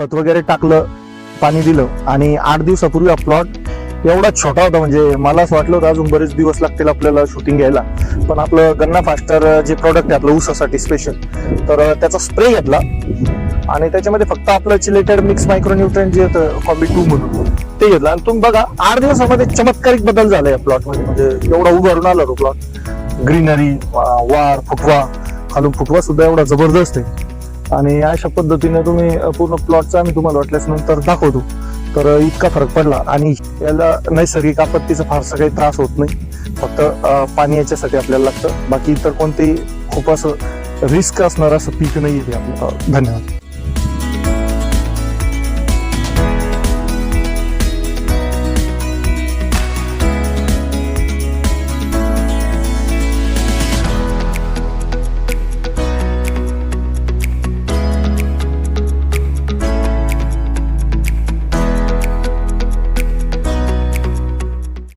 खत वगैरे टाकलं पाणी दिलं आणि आठ दिवसापूर्वी हा प्लॉट एवढा छोटा होता. म्हणजे मला असं वाटलं होतं अजून बरेच दिवस लागतील आपल्याला शूटिंग घ्यायला. पण आपलं गन्ना फास्टर जे प्रोडक्ट आहे आपलं ऊसासाठी स्पेशल तर त्याचा स्प्रे घेतला. आणि त्याच्यामध्ये फक्त आपलं चिलेटेड मिक्स मायक्रोन्युट्रन जे होतं कॉम्बी टू म्हणून ते घेतलं. आणि तुम्ही बघा आठ दिवसामध्ये चमत्कारिक बदल झाला या प्लॉटमध्ये म्हणजे एवढा उभारून आला तो प्लॉट ग्रीनरी वार फुटवा खालून फुटवा सुद्धा एवढा जबरदस्त आहे. आणि अशा पद्धतीने तुम्ही पूर्ण प्लॉटचा आम्ही तुम्हाला वाटल्यास नंतर दाखवतो. तर इतका फरक पडला आणि याला नैसर्गिक आपत्तीचा फारसा काही त्रास होत नाही. फक्त पाणी याच्यासाठी आपल्याला लागतं. बाकी इतर कोणतेही खूप असं रिस्क असणार असं पीक नाही आहे ते आपलं. धन्यवाद.